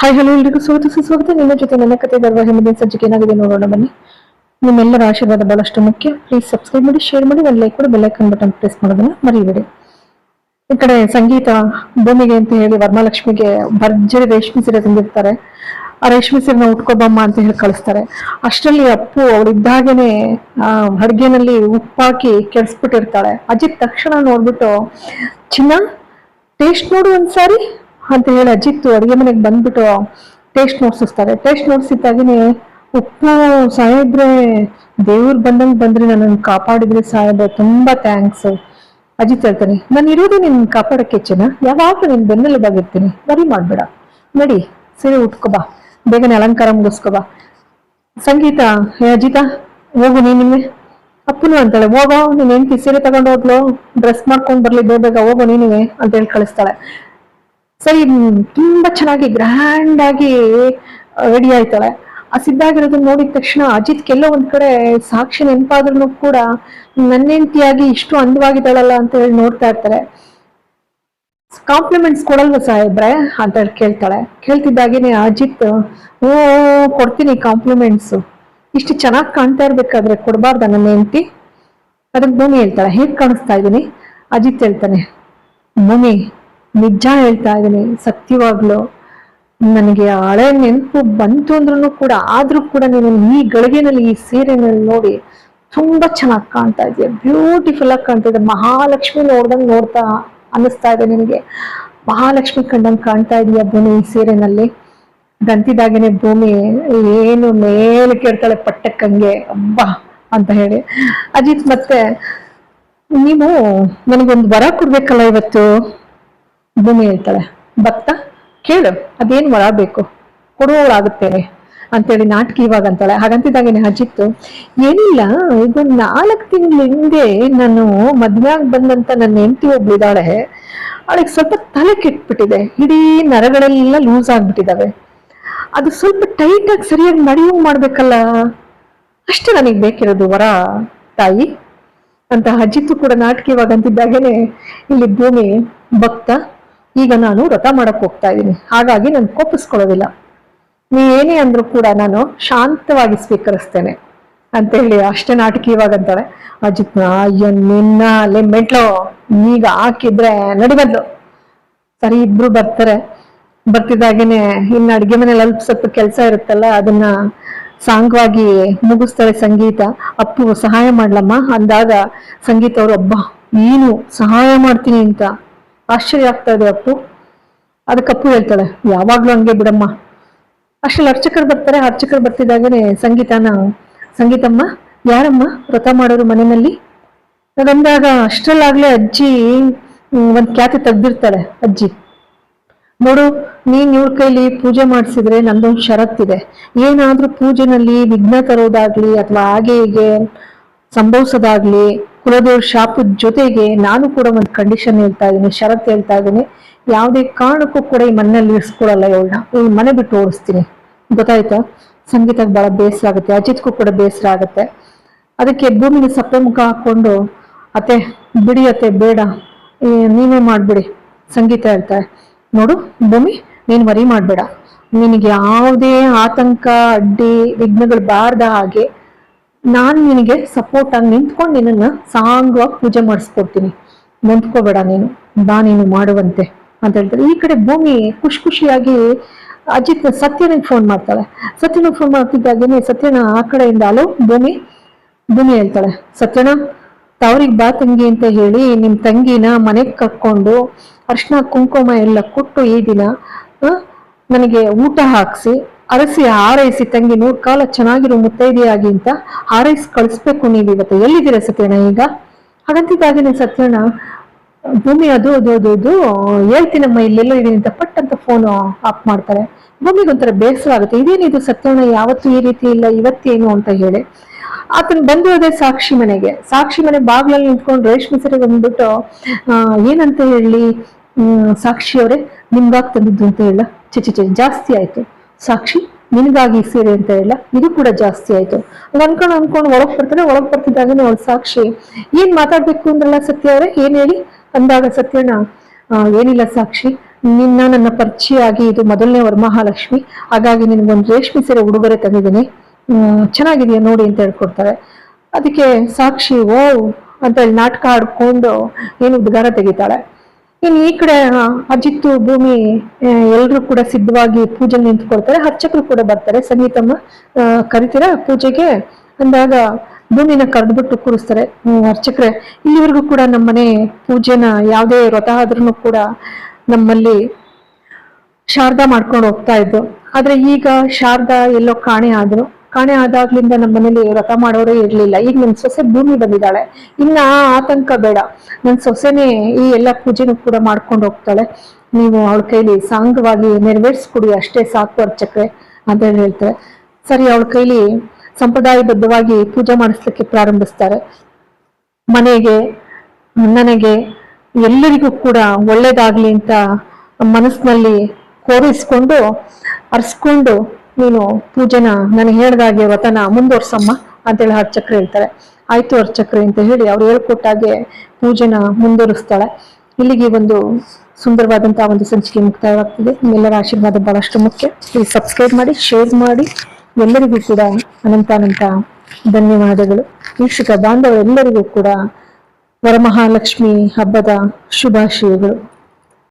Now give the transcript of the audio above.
Hi hello ಎಲ್ರಿಗೂ ಸ್ವಾಗತ, ಸುಸ್ವಾಗತ. ನಿಮ್ಮ ಜೊತೆ ನನ್ನ ಕತೆ ಬರುವ ಮುಂದಿನ ಸಜ್ಜಿಗೆ ಏನಾಗಿದೆ ನೋಡೋಣ, ಬನ್ನಿ. ನಿಮ್ಮೆಲ್ಲರ ಆಶೀರ್ವಾದ ಬಹಳಷ್ಟು ಮುಖ್ಯ. ಪ್ಲೀಸ್ ಸಬ್ಸ್ಕ್ರೈಬ್ ಮಾಡಿ ಶೇರ್ ಮಾಡಿ, ಒಂದು ಲೈಕ್ ಕೂಡ ಬೆಲ್ಲೈಕನ್ ಬಟನ್ ಪ್ರೆಸ್ ಮಾಡೋದನ್ನ ಮರೀಬೇಡಿ. ಈ ಕಡೆ ಸಂಗೀತ, ಭೂಮಿಗೆ ಅಂತ ಹೇಳಿ ವರ್ಮಾಲಕ್ಷ್ಮಿಗೆ ಭರ್ಜರಿ ರೇಷ್ಮೆ ಸೀರೆ ತಂದಿರ್ತಾರೆ. ಆ ರೇಷ್ಮೆ ಸೀರೆನ ಉಟ್ಕೋಬಮ್ಮ ಅಂತ ಹೇಳಿ ಕಳಿಸ್ತಾರೆ. ಅಷ್ಟರಲ್ಲಿ ಅಪ್ಪು ಅವಳಿದ್ದಾಗೇನೆ ಆ, ಅಡ್ಗೆನಲ್ಲಿ ಉಪ್ಪಾಕಿ ಕೆಡಿಸ್ಬಿಟ್ಟಿರ್ತಾಳೆ. ಅಜಿತ್ ತಕ್ಷಣ ನೋಡ್ಬಿಟ್ಟು, ಚಿನ್ನ ಟೇಸ್ಟ್ ನೋಡು ಒಂದ್ಸಾರಿ. ಅಂತ ಹೇಳಿ ಅಜಿತ್ ಅಡುಗೆ ಮನೆಗೆ ಬಂದ್ಬಿಟ್ಟು ಟೇಸ್ಟ್ ನೋಡ್ಸಿಸ್ತಾರೆ. ಟೇಸ್ಟ್ ನೋಡ್ಸಿದ್ದಾಗನೇ ಉಪ್ಪು, ಸಾಯಿದ್ರೆ ದೇವ್ರು ಬಂದಂಗೆ ಬಂದ್ರೆ ನನ್ನನ್ನು ಕಾಪಾಡಿದ್ರೆ ಸಾಯಿಬ್ರೆ ತುಂಬಾ ಥ್ಯಾಂಕ್ಸ್ ಅಜಿತ್ ಹೇಳ್ತಾನೆ, ನಾನು ಇರೋದು ನಿನ್ ಕಾಪಾಡಕ್ಕೆ ಚೆನ್ನ ಯಾವಾಗ ನಿನ್ ಬೆನ್ನೆಲುಬಾಗಿರ್ತೀನಿ. ಬರಿ ಮಾಡ್ಬೇಡ. ನಡಿ, ಸೀರೆ ಉಟ್ಕೋ ಬಾ. ಬೇಗನೆ ಅಲಂಕಾರ ಮುಗಿಸ್ಕೋ ಬಾ. ಸಂಗೀತ ಹೇ ಅಜಿತ, ಹೋಗು ನೀನಿನ್ನೆ ಅಪ್ಪನು ಅಂತಾಳೆ, ಹೋಗೋ, ನೀನ್ ಹೆಂಡತಿ ಸೀರೆ ತಗೊಂಡು ಹೋಗ್ಲು ಡ್ರೆಸ್ ಮಾಡ್ಕೊಂಡ್ ಬರ್ಲಿ, ಬೇಗ ಹೋಗೋ ನೀನಿವೆ ಅಂತ ಹೇಳಿ ಕಳಿಸ್ತಾಳೆ. ಸರಿ, ತುಂಬಾ ಚೆನ್ನಾಗಿ ಗ್ರ್ಯಾಂಡ್ ಆಗಿ ರೆಡಿ ಆಯ್ತಾಳೆ ಆ ಸಿದ್ಧಾಗಿರೋದನ್ನ ನೋಡಿದ ತಕ್ಷಣ ಅಜಿತ್ ಎಲ್ಲೋ ಒಂದ್ ಕಡೆ ಸಾಕ್ಷಿ ನೆನಪಾದ್ರೂ ಕೂಡ ನನ್ನ ಹೆಂಡತಿಯಾಗಿ ಇಷ್ಟು ಅಂದವಾಗಿದ್ದಾಳಲ್ಲ ಅಂತ ಹೇಳಿ ನೋಡ್ತಾ ಇರ್ತಾರೆ. ಕಾಂಪ್ಲಿಮೆಂಟ್ಸ್ ಕೊಡಲ್ವ ಸಾಹೇಬ್ರೆ? ಅಂತ ಹೇಳಿ ಕೇಳ್ತಾಳೆ. ಕೇಳ್ತಿದ್ದಾಗೇನೆ ಅಜಿತ್, ಓ, ಕೊಡ್ತೀನಿ ಕಾಂಪ್ಲಿಮೆಂಟ್ಸ್ ಇಷ್ಟು ಚೆನ್ನಾಗಿ ಕಾಣ್ತಾ ಇರ್ಬೇಕಾದ್ರೆ ಕೊಡಬಾರ್ದ ನನ್ನ ಹೆಂಡತಿ ಅದಕ್ಕೆ ಭೂಮಿ ಹೇಳ್ತಾಳೆ. ಹೇಗ್ ಕಾಣಿಸ್ತಾ ಇದ್ದೀನಿ? ಅಜಿತ್ ಹೇಳ್ತಾನೆ, ಭೂಮಿ ನಿಜ ಹೇಳ್ತಾ ಇದ್ದೀನಿ, ಸತ್ಯವಾಗ್ಲು. ನನಗೆ ಹಳೆ ನೆನಪು ಬಂತು ಅಂದ್ರೂ ಕೂಡ, ಆದ್ರೂ ಕೂಡ ನೀನು ಈ ಗಳಿಗೆನಲ್ಲಿ, ಈ ಸೀರೆನಲ್ಲಿ ನೋಡಿ ತುಂಬಾ ಚೆನ್ನಾಗಿ ಕಾಣ್ತಾ ಇದೆಯಾ ಬ್ಯೂಟಿಫುಲ್ ಆಗಿ ಕಾಣ್ತಾ ಇದೆ. ಮಹಾಲಕ್ಷ್ಮಿ ನೋಡ್ದಂಗೆ ನೋಡ್ತಾ ಅನ್ನಿಸ್ತಾ ಇದೆ ನಿನಗೆ. ಮಹಾಲಕ್ಷ್ಮಿ ಕಂಡಂಗೆ ಕಾಣ್ತಾ ಇದೆಯಾ ಭೂಮಿ ಈ ಸೀರೆನಲ್ಲಿ. ಗಂತಿದಾಗೇನೆ ಭೂಮಿ, ಏನು ಮೇಲೆ ಕೇಳ್ತಾಳೆ ಪಟ್ಟಕ್ಕಂಗೆ ಅಬ್ಬಾ ಅಂತ ಹೇಳಿ. ಅಜಿತ್ ಮತ್ತೆ, ನೀವು ನನಗೊಂದು ವರ ಕೊಡ್ಬೇಕಲ್ಲ ಇವತ್ತು? ಭೂಮಿ ಹೇಳ್ತಾಳೆ, ಭಕ್ತ, ಕೇಳು, ಅದೇನ್ ವರ ಬೇಕು? ಕೊಡುವವಳಾಗುತ್ತೇನೆ ಅಂತೇಳಿ ನಾಟಕ ಇವಾಗ ಅಂತಾಳೆ. ಹಾಗಂತಿದ್ದಾಗೇನೆ ಅಜಿತ್ತು ಏನಿಲ್ಲ, ಇದು ನಾಲ್ಕು ತಿಂಗಳ ಹಿಂದೆ ನಾನು ಮದ್ವೆ ಆಗಿ ಬಂದಂತ ನನ್ನ ಹೆಂಡತಿ ಒಬ್ಳಿದ್ದಾಳೆ ಅವಳಿಗೆ ಸ್ವಲ್ಪ ತಲೆ ಕೆಟ್ಬಿಟ್ಟಿದೆ. ಇಡೀ ನರಗಳೆಲ್ಲ ಲೂಸ್ ಆಗ್ಬಿಟ್ಟಿದಾವೆ. ಅದು ಸ್ವಲ್ಪ ಟೈಟ್ ಆಗಿ ಸರಿಯಾಗಿ ನಡೆಯುವ ಮಾಡ್ಬೇಕಲ್ಲ, ಅಷ್ಟೇ ನನಗೆ ಬೇಕಿರೋದು ವರ, ತಾಯಿ. ಅಂತ ಅಜಿತ್ತು ಕೂಡ ನಾಟಕೀಯವಾಗಿ ಅಂತಿದ್ದಾಗೇನೆ, ಇಲ್ಲಿ ಭೂಮಿ, ಭಕ್ತ ಈಗ ನಾನು ವ್ರತ ಮಾಡಕ್ ಹೋಗ್ತಾ ಇದ್ದೀನಿ. ಹಾಗಾಗಿ ನಾನು ಕೋಪಿಸ್ಕೊಳ್ಳೋದಿಲ್ಲ. ಏನೇ ಅಂದ್ರೂ ಕೂಡ ನಾನು ಶಾಂತವಾಗಿ ಸ್ವೀಕರಿಸ್ತೇನೆ. ಅಂತ ಹೇಳಿ ಅಷ್ಟೇ ನಾಟಕೀಯವಾಗಿ ಅಂತಾಳೆ ಅಜಿತ್ ಅಯ್ಯ, ನಿನ್ನ ಅಲ್ಲಿ ಮೆಟ್ಲು. ಈಗ ಹಾಕಿದ್ರೆ ನಡಿಬದ್ಲು ಸರಿ, ಇಬ್ರು ಬರ್ತಾರೆ. ಬರ್ತಿದ್ದಾಗೇನೆ ಇನ್ನು ಅಡ್ಗೆ ಮನೇಲಿ ಅಲ್ಪ ಸ್ವಲ್ಪ ಕೆಲಸ ಇರುತ್ತಲ್ಲ, ಅದನ್ನ ಸಾಂಗವಾಗಿ ಮುಗಿಸ್ತಾಳೆ ಸಂಗೀತ. ಅಪ್ಪು, ಸಹಾಯ ಮಾಡ್ಲಮ್ಮ. ಅಂದಾಗ ಸಂಗೀತ ಅವರು ಒಬ್ಬ ನೀನು ಸಹಾಯ ಮಾಡ್ತೀನಿ ಅಂತ ಆಶ್ಚರ್ಯ ಆಗ್ತಾ ಇದೆ ಅಪ್ಪು. ಅದಕ್ಕೆ ಅಪ್ಪು ಹೇಳ್ತಾಳೆ, ಯಾವಾಗ್ಲೂ ಹಂಗೆ ಬಿಡಮ್ಮ. ಅಷ್ಟ್ರಲ್ಲಿ ಅರ್ಚಕರು ಬರ್ತಾರೆ, ಅರ್ಚಕರು ಬರ್ತಿದ್ದಾಗನೇ ಸಂಗೀತನ, ಸಂಗೀತಮ್ಮ, ಯಾರಮ್ಮ ವ್ರತ ಮಾಡೋರು ಮನೆಯಲ್ಲಿ? ಅದಂದಾಗ ಅಷ್ಟ್ರಲ್ಲಾಗ್ಲೇ ಅಜ್ಜಿ ಒಂದು ಖ್ಯಾತಿ ತೆಗ್ದಿರ್ತಾಳೆ ಅಜ್ಜಿ. ನೋಡು, ನೀನ್ ಇವ್ರ ಕೈಲಿ ಪೂಜೆ ಮಾಡಿಸಿದ್ರೆ ನಂದೊಂದು ಷರತ್ತಿದೆ. ಏನಾದ್ರೂ ಪೂಜೆನಲ್ಲಿ ವಿಘ್ನ ತರೋದಾಗ್ಲಿ ಅಥವಾ ಹಾಗೆ ಹೀಗೆ ಸಂಭವಿಸೋದಾಗ್ಲಿ ಕುಲದೇವ್ರ ಶಾಪದ ಜೊತೆಗೆ ನಾನು ಕೂಡ ಒಂದು ಕಂಡೀಷನ್ ಹೇಳ್ತಾ ಇದ್ದೀನಿ ಷರತ್ ಹೇಳ್ತಾ ಇದ್ದೀನಿ. ಯಾವುದೇ ಕಾರಣಕ್ಕೂ ಕೂಡ ಈ ಮನೆಯಲ್ಲಿ ಇರಿಸ್ಕೊಳಲ್ಲ ಇವಳನ್ನ. ಈ ಮನೆ ಬಿಟ್ಟು ಓಡಿಸ್ತೀನಿ. ಗೊತ್ತಾಯ್ತಾ? ಸಂಗೀತಕ್ಕೆ ಬಹಳ ಬೇಸರ ಆಗುತ್ತೆ, ಅಜಿತ್ಗೂ ಕೂಡ ಬೇಸರ ಆಗುತ್ತೆ. ಅದಕ್ಕೆ ಭೂಮಿಗೆ ಸಪ್ಪೆ ಮುಖ ಹಾಕೊಂಡು ಅತ್ತೆ, ಬಿಡಿ ಅತ್ತೆ, ಬೇಡ. ನೀವೇ ಮಾಡ್ಬಿಡಿ. ಸಂಗೀತ ಹೇಳ್ತಾರೆ ನೋಡು, ಭೂಮಿ, ನೀನು ಮರಿ ಮಾಡಬೇಡ. ನಿನಗೆ ಯಾವುದೇ ಆತಂಕ, ಅಡ್ಡಿ, ವಿಘ್ನಗಳು ಬಾರದ ಹಾಗೆ ನಾನು ನಿನಗೆ ಸಪೋರ್ಟ್ ಆಗಿ ನಿಂತ್ಕೊಂಡು ನಿನ್ನನ್ನು ಸಾಂಗವಾಗಿ ಪೂಜೆ ಮಾಡಿಸ್ಕೊಡ್ತೀನಿ. ನೊಂದ್ಕೋಬೇಡ ನೀನು. ಬಾ ನೀನು ಮಾಡುವಂತೆ ಅಂತ ಹೇಳ್ತಾರೆ. ಈ ಕಡೆ ಭೂಮಿ ಖುಷಿ ಖುಷಿಯಾಗಿ ಅಜಿತ್ ಸತ್ಯನಿಗೆ ಫೋನ್ ಮಾಡ್ತಾಳೆ. ಸತ್ಯನಿಗೆ ಫೋನ್ ಮಾಡ್ತಿದ್ದಾಗೇನೆ ಸತ್ಯನ ಆ ಕಡೆಯಿಂದ ಅಲೋ, ಭೂಮಿ ಭೂಮಿ ಹೇಳ್ತಾಳೆ. ಸತ್ಯನ, ತವ್ರಿಗೆ ಬಾ ತಂಗಿ ಅಂತ ಹೇಳಿ ನಿಮ್ಮ ತಂಗಿನ ಮನೆಗೆ ಕರ್ಕೊಂಡು ಅರ್ಶಿನ ಕುಂಕುಮ ಎಲ್ಲ ಕೊಟ್ಟು ಈ ದಿನ ನನಗೆ ಊಟ ಹಾಕ್ಸಿ ಅರಸಿ ಹಾರೈಸಿ ತಂಗಿ ನೂರ್ ಕಾಲ ಚೆನ್ನಾಗಿರೋ ಮುತ್ತೈದೆಯಾಗಿ ಅಂತ ಹಾರೈಸಿ ಕಳಿಸ್ಬೇಕು ನೀವು ಇವತ್ತು. ಎಲ್ಲಿದ್ದೀರಾ ಸತ್ಯಣ್ಣ ಈಗ? ಹಾಗಂತಿದ್ದಾಗೇನೆ ಸತ್ಯಣ್ಣ, ಭೂಮಿ ಅದು ಅದು ಅದು ಅದು ಹೇಳ್ತೀನಮ್ಮ, ಇಲ್ಲೆಲ್ಲ ಇದೀನಿ ಅಂತ ಪಟ್ ಅಂತ ಫೋನ್ ಆಫ್ ಮಾಡ್ತಾರೆ. ಭೂಮಿಗೆ ಒಂಥರ ಬೇಸರ ಆಗುತ್ತೆ. ಇದೇನಿದು ಸತ್ಯಣ್ಣ, ಯಾವತ್ತೂ ಈ ರೀತಿ ಇಲ್ಲ, ಇವತ್ತೇನು ಅಂತ ಹೇಳಿ. ಆತನ ಬಂದು ಅದೇ ಸಾಕ್ಷಿ ಮನೆಗೆ. ಸಾಕ್ಷಿ ಮನೆ ಬಾಗ್ಲಲ್ಲಿ ನಿಂತ್ಕೊಂಡು ರೇಷ್ಮೆ ಸರಿ ಬಂದ್ಬಿಟ್ಟು ಏನಂತ ಹೇಳಿ ಸಾಕ್ಷಿ ಅವರೇ ನಿಮ್ಗಾಗ್ ತಂದಿದ್ದು ಅಂತ ಹೇಳ. ಚಿಚಿಚಿ ಚಿ ಚಿ ಜಾಸ್ತಿ ಆಯ್ತು. ಸಾಕ್ಷಿ, ನಿನಗಾಗಿ ಸೀರೆ ಅಂತ ಹೇಳಿಲ್ಲ. ಇದು ಕೂಡ ಜಾಸ್ತಿ ಆಯ್ತು. ಅದು ಅನ್ಕೊಂಡು ಅನ್ಕೊಂಡು ಒಳಗ್ ಬರ್ತಾನೆ ಒಳಗ್ ಬರ್ತಿದ್ದಾಗನೇ ಅವಳು ಸಾಕ್ಷಿ. ಏನ್ ಮಾತಾಡ್ಬೇಕು ಅಂದ್ರಲ್ಲ ಸತ್ಯ ಅವರೇ? ಏನ್ ಹೇಳಿ? ಅಂದಾಗ ಸತ್ಯಣ್ಣ ಏನಿಲ್ಲ ಸಾಕ್ಷಿ. ನಿನ್ನ ನನ್ನ ಪರಿಚಯ ಆಗಿ ಇದು ಮೊದಲನೇ ವರಮಹಾಲಕ್ಷ್ಮಿ. ಹಾಗಾಗಿ ನಿನಗೊಂದು ರೇಷ್ಮೆ ಸೀರೆ ಉಡುಗೊರೆ ತಂದಿದ್ದೀನಿ. ಚೆನ್ನಾಗಿದೆಯಾ ನೋಡಿ ಅಂತ ಹೇಳ್ಕೊಡ್ತಾರೆ. ಅದಕ್ಕೆ ಸಾಕ್ಷಿ, ಓ ಅಂತ ಹೇಳಿ ನಾಟಕ ಆಡ್ಕೊಂಡು ಏನು ಉದ್ಗಾರ ತೆಗಿತಾಳೆ. ಇನ್ನು ಈ ಕಡೆ ಅಜಿತ್ತು ಭೂಮಿ ಎಲ್ಲರೂ ಕೂಡ ಸಿದ್ಧವಾಗಿ ಪೂಜೆ ನಿಂತ್ಕೊಳ್ತಾರೆ. ಅರ್ಚಕರು ಕೂಡ ಬರ್ತಾರೆ. ಸಂಗೀತಮ್ಮ ಕರಿತೀರ ಪೂಜೆಗೆ? ಅಂದಾಗ ಭೂಮಿನ ಕರೆದ್ಬಿಟ್ಟು ಕೂರಿಸ್ತಾರೆ ಅರ್ಚಕರೇ. ಇಲ್ಲಿವರೆಗೂ ಕೂಡ ನಮ್ಮನೆ ಪೂಜೆನ ಯಾವುದೇ ವ್ರತ ಆದ್ರೂ ಕೂಡ ನಮ್ಮಲ್ಲಿ ಶಾರದಾ ಮಾಡ್ಕೊಂಡು ಹೋಗ್ತಾ ಇದ್ರು ಆದ್ರೆ ಈಗ ಶಾರದಾ ಎಲ್ಲೋ ಕಾಣೆ ಆದ್ರು ಕಾಣೆ ಆದಾಗ್ಲಿಂದ ನಮ್ಮ ಮನೇಲಿ ವ್ರತ ಮಾಡೋರೇ ಇರ್ಲಿಲ್ಲ. ಈಗ ನನ್ ಸೊಸೆ ಭೂಮಿ ಬಂದಿದ್ದಾಳೆ. ಇನ್ನ ಆತಂಕ ಬೇಡ. ನನ್ ಸೊಸೆನೇ ಈ ಎಲ್ಲ ಪೂಜೆನೂ ಕೂಡ ಮಾಡ್ಕೊಂಡು ಹೋಗ್ತಾಳೆ. ನೀವು ಅವಳ ಕೈಲಿ ಸಾಂಗವಾಗಿ ನೆರವೇರಿಸ್ಕೊಡಿ. ಅಷ್ಟೇ ಸಾಕು ಅರ್ಚಕ್ರೆ ಅಂತ ಹೇಳಿ ಹೇಳ್ತಾರೆ. ಸರಿ, ಅವಳ ಕೈಲಿ ಸಂಪ್ರದಾಯಬದ್ಧವಾಗಿ ಪೂಜೆ ಮಾಡಿಸ್ಲಿಕ್ಕೆ ಪ್ರಾರಂಭಿಸ್ತಾರೆ. ಮನೆಗೆ ನನಗೆ ಎಲ್ಲರಿಗೂ ಕೂಡ ಒಳ್ಳೇದಾಗ್ಲಿ ಅಂತ ಮನಸ್ಸಿನಲ್ಲಿ ಕೋರಿಸ್ಕೊಂಡು, ಅರ್ಸ್ಕೊಂಡು ನೀನು ಪೂಜೆನ ನನಗೆ ಹೇಳ್ದಾಗೆ ವ್ರತನ ಮುಂದುವರ್ಸಮ್ಮ ಅಂತೇಳಿ ಹರ್ಚಕ್ರೆ ಹೇಳ್ತಾರೆ. ಆಯ್ತು ಅರ್ಚಕ್ರೆ ಅಂತ ಹೇಳಿ ಅವ್ರು ಹೇಳ್ಕೊಟ್ಟಾಗೆ ಪೂಜೆನ ಮುಂದುವರಿಸ್ತಾಳೆ. ಇಲ್ಲಿಗೆ ಒಂದು ಸುಂದರವಾದಂತಹ ಒಂದು ಸಂಚಿಕೆ ಮುಕ್ತಾಯವಾಗ್ತದೆ. ನಿಮ್ಮೆಲ್ಲರ ಆಶೀರ್ವಾದ ಬಹಳಷ್ಟು ಮುಖ್ಯ. ಪ್ಲೀಸ್ ಸಬ್ಸ್ಕ್ರೈಬ್ ಮಾಡಿ ಶೇರ್ ಮಾಡಿ. ಎಲ್ಲರಿಗೂ ಕೂಡ ಅನಂತ ಅನಂತ ಧನ್ಯವಾದಗಳು. ವೀಕ್ಷಕ ಬಾಂಧವರೆಲ್ಲರಿಗೂ ಕೂಡ ವರಮಹಾಲಕ್ಷ್ಮಿ ಹಬ್ಬದ ಶುಭಾಶಯಗಳು.